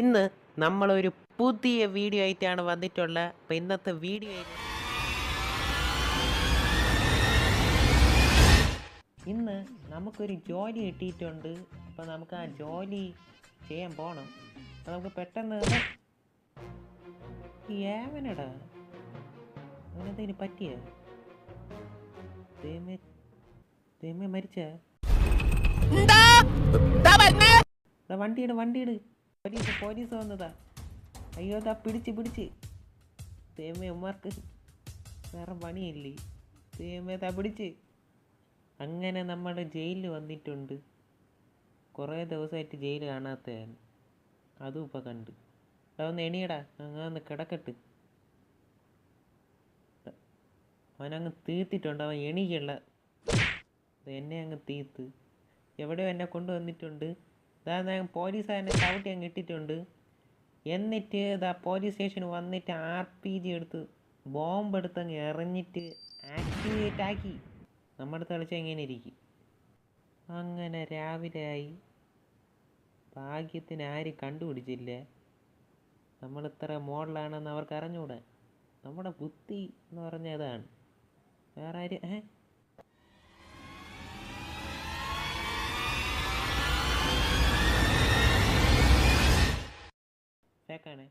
ഇന്ന് നമ്മളൊരു പുതിയ വീഡിയോ ആയിട്ടാണ് വന്നിട്ടുള്ളത് അപ്പോൾ ഇന്നത്തെ വീഡിയോ ഇന്ന് നമുക്കൊരു ജോലി കിട്ടിയിട്ടുണ്ട്. അപ്പോൾ നമുക്ക് ആ ജോലി ചെയ്യാൻ പോകണം അപ്പം നമുക്ക് പെട്ടെന്ന് ഏവനടാ? അവനെന്തെങ്കിലും പറ്റിയ? തേമേ ദൈവമേ മരിച്ച? വണ്ടിയിട് വണ്ടിയിട്. പോലീസ് പോലീസ് വന്നതാ. അയ്യോ താ പിടിച്ച് പിടിച്ച്. തേമേ ഉമ്മാർക്ക് വേറെ പണിയില്ലേ? തേമേ താ പിടിച്ച്. അങ്ങനെ നമ്മൾ ജയിലിൽ വന്നിട്ടുണ്ട്. കുറേ ദിവസമായിട്ട് ജയിൽ കാണാത്തതാണ് അതും ഇപ്പം കണ്ട്. അവിടെ ഒന്ന് എണിയടാ. അങ്ങനെ കിടക്കട്ട്. അവനങ്ങ് തീർത്തിട്ടുണ്ട്. അവൻ എണീക്കുള്ള എന്നെ അങ്ങ് തീർത്ത്. എവിടെയോ എന്നെ കൊണ്ടുവന്നിട്ടുണ്ട്. ഇതാ ഞാൻ പോലീസ് എന്നെ ചവിട്ടി അങ്ങ് ഇട്ടിട്ടുണ്ട്. എന്നിട്ട് ഇതാ പോലീസ് സ്റ്റേഷനിൽ വന്നിട്ട് ആർ പി ജി എടുത്ത് ബോംബ് എടുത്ത് അങ്ങ് എറിഞ്ഞിട്ട് ആക്ടിവേറ്റ് ആക്കി. നമ്മുടെ തെളിച്ച എങ്ങനെ ഇരിക്കും? അങ്ങനെ രാവിലെ ആയി. ഭാഗ്യത്തിന് ആരും കണ്ടുപിടിച്ചില്ല. നമ്മൾ ഇത്ര മോഡലാണെന്ന് അവർക്ക് അറിഞ്ഞുകൂടാ നമ്മുടെ ബുദ്ധി എന്ന് പറഞ്ഞ ഇതാണ്. വേറെ ആര് ഏ? फेंकण है?